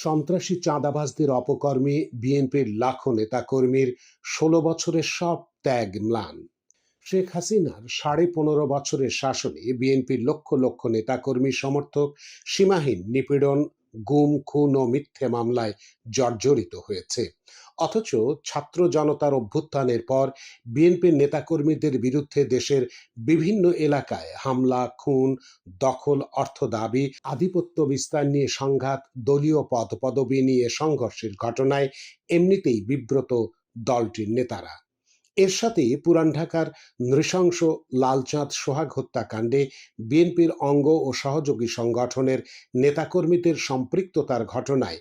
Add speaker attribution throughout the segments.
Speaker 1: সন্ত্রাসী চাঁদাবাজদের অপকর্মে বিএনপির লাখো নেতাকর্মীর ষোলো বছরের সব ত্যাগ ম্লান। শেখ হাসিনার সাড়ে পনেরো বছরের শাসনে বিএনপির লক্ষ লক্ষ নেতাকর্মী সমর্থক সীমাহীন নিপীড়ন গুম, খুন ও মিথ্যে মামলায় জর্জরিত হয়েছে। অথচ ছাত্র জনতার অভ্যুত্থানের পর বিএনপির নেতাকর্মীদের বিরুদ্ধে দেশের বিভিন্ন এলাকায় হামলা, খুন, দখল, অর্থ দাবি, আধিপত্য বিস্তার নিয়ে সংঘাত, দলীয় পদ পদবি নিয়ে সংঘর্ষের ঘটনায় এমনিতেই বিব্রত দলটির নেতারা। এর সাথে পুরান ঢাকার নৃশংস লালচাঁদ সোহাগ হত্যাকাণ্ডে বিএনপির অঙ্গ ও সহযোগী সংগঠনের নেতাকর্মীদের সম্পৃক্ততার ঘটনায়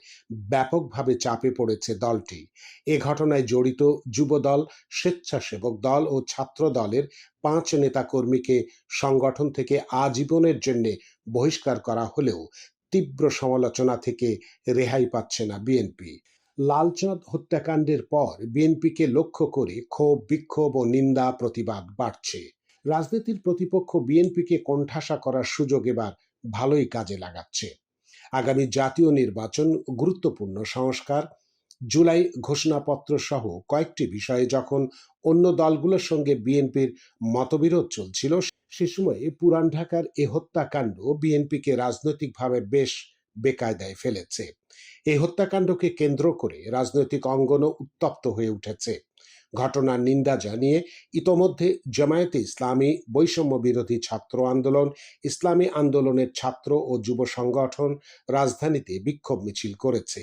Speaker 1: ব্যাপকভাবে চাপে পড়েছে দলটি। এ ঘটনায় জড়িত যুবদল, স্বেচ্ছাসেবক দল ও ছাত্র দলের পাঁচ নেতাকর্মীকে সংগঠন থেকে আজীবনের জন্য বহিষ্কার করা হলেও তীব্র সমালোচনা থেকে রেহাই পাচ্ছে না বিএনপি। লালচাঁদ হত্যাকাণ্ডের পর বিএনপিকে লক্ষ্য করে ক্ষোভ, বিক্ষোভ ও নিন্দা, প্রতিবাদ বাড়ছে। রাজনীতির প্রতিপক্ষ বিএনপিকে কোণঠাসা করার সুযোগ এবার ভালোই কাজে লাগাচ্ছে। আগামী জাতীয় নির্বাচন গুরুত্বপূর্ণ সংস্কার। জুলাই ঘোষণাপত্র সহ কয়েকটি বিষয়ে যখন অন্য দলগুলোর সঙ্গে বিএনপির মতবিরোধ চলছিল, সে সময়ে পুরান ঢাকার এ হত্যাকাণ্ড বিএনপিকে রাজনৈতিকভাবে বেশ বেকায়দায় ফেলেছে। এই হত্যাকাণ্ডকে কেন্দ্র করে রাজনৈতিক অঙ্গনও উত্তপ্ত হয়ে উঠেছে। ঘটনার নিন্দা জানিয়ে ইতোমধ্যে জামায়াতে ইসলামী বৈষম্য বিরোধী ছাত্র আন্দোলন, ইসলামী আন্দোলনের ছাত্র ও যুব সংগঠন রাজধানীতে বিক্ষোভ মিছিল করেছে।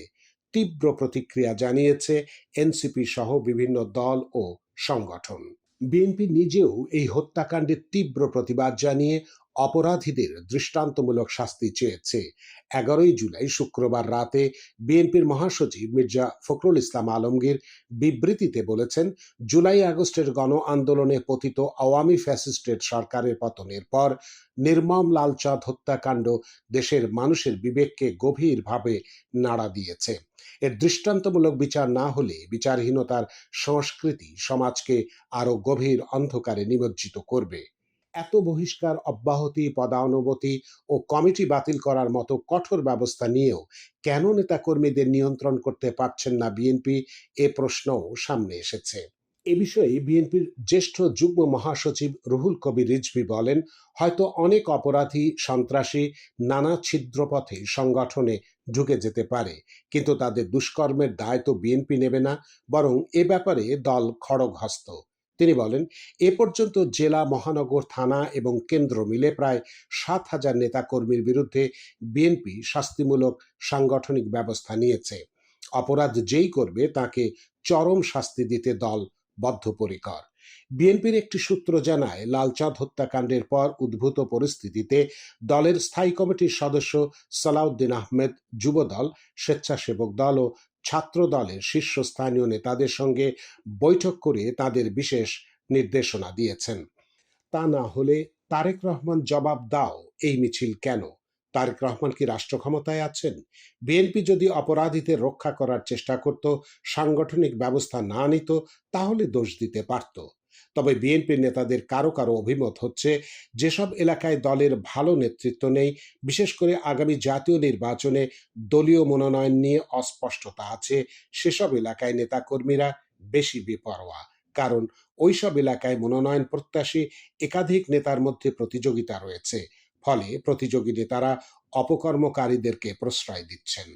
Speaker 1: তীব্র প্রতিক্রিয়া জানিয়েছে এনসিপি সহ বিভিন্ন দল ও সংগঠন। বিএনপি নিজেও এই হত্যাকাণ্ডের তীব্র প্রতিবাদ জানিয়ে অপরাধীদের দৃষ্টান্তমূলক শাস্তি চেয়েছে এগারোই জুলাই শুক্রবার রাতে বিএনপির মহাসচিব মির্জা ফখরুল ইসলাম আলমগীর বিবৃতিতে বলেছেন, জুলাই আগস্টের গণ আন্দোলনে পতিত আওয়ামী ফ্যাসিস্টের সরকারের পতনের পর নির্মম লালচাঁদ হত্যাকাণ্ড দেশের মানুষের বিবেককে গভীরভাবে নাড়া দিয়েছে। এর দৃষ্টান্তমূলক বিচার না হলে বিচারহীনতার সংস্কৃতি সমাজকে আরও গভীর অন্ধকারে নিমজ্জিত করবে। এত বহিষ্কার, অব্যাহতি পদানুমতি ও কমিটি বাতিল করার মতো কঠোর ব্যবস্থা নিয়েও কেন নেতাকর্মীদের নিয়ন্ত্রণ করতে পারছেন না বিএনপি? এ প্রশ্নও সামনে এসেছে। এ বিষয়ে বিএনপির জ্যেষ্ঠ যুগ্ম মহাসচিব রুহুল কবির রিজভি বলেন, হয়তো অনেক অপরাধী, সন্ত্রাসী নানা ছিদ্রপথে সংগঠনে ঢুকে যেতে পারে, কিন্তু তাদের দুষ্কর্মের দায় তো বিএনপি নেবে না, বরং এ ব্যাপারে দল খড়গহস্ত। তিনি বলেন, এ পর্যন্ত জেলা, মহানগর, থানা এবং কেন্দ্র মিলে প্রায় সাত হাজার নেতাকর্মীর বিরুদ্ধে বিএনপি শাস্তিমূলক সাংগঠনিক ব্যবস্থা নিয়েছে। অপরাধ যেই করবে তাকে চরম শাস্তি দিতে দল বদ্ধপরিকর। বিএনপির একটি সূত্র জানায়, লালচাঁদ হত্যাকাণ্ডের পর উদ্ভূত পরিস্থিতিতে দলের স্থায়ী কমিটির সদস্য সালাউদ্দিন আহমেদ যুবদল, স্বেচ্ছাসেবক দল ও ছাত্র দলের শীর্ষস্থানীয় নেতাদের সঙ্গে বৈঠক করে তাদের বিশেষ নির্দেশনা দিয়েছেন। তা না হলে তারেক রহমান জবাব দাও এই মিছিল কেন? তারেক রহমান কি রাষ্ট্র ক্ষমতায় আছেন? বিএনপি যদি অপরাধীদের রক্ষা করার চেষ্টা করত, সাংগঠনিক ব্যবস্থা না নিত, তাহলে দোষ দিতে পারত। তবে বিএনপির নেতাদের কারও কারও অভিমত হচ্ছে, যেসব এলাকায় দলের ভালো নেতৃত্ব নেই, বিশেষ করে আগামী জাতীয় নির্বাচনে দলীয় মনোনয়ন নিয়ে অস্পষ্টতা আছে, সেসব এলাকায় নেতাকর্মীরা বেশি বেপরোয়া। কারণ ওইসব এলাকায় মনোনয়ন প্রত্যাশী একাধিক নেতার মধ্যে প্রতিযোগিতা রয়েছে। ফলে প্রতিযোগীদের তারা অপকর্মকারীদেরকে প্রশ্রয় দিচ্ছেন।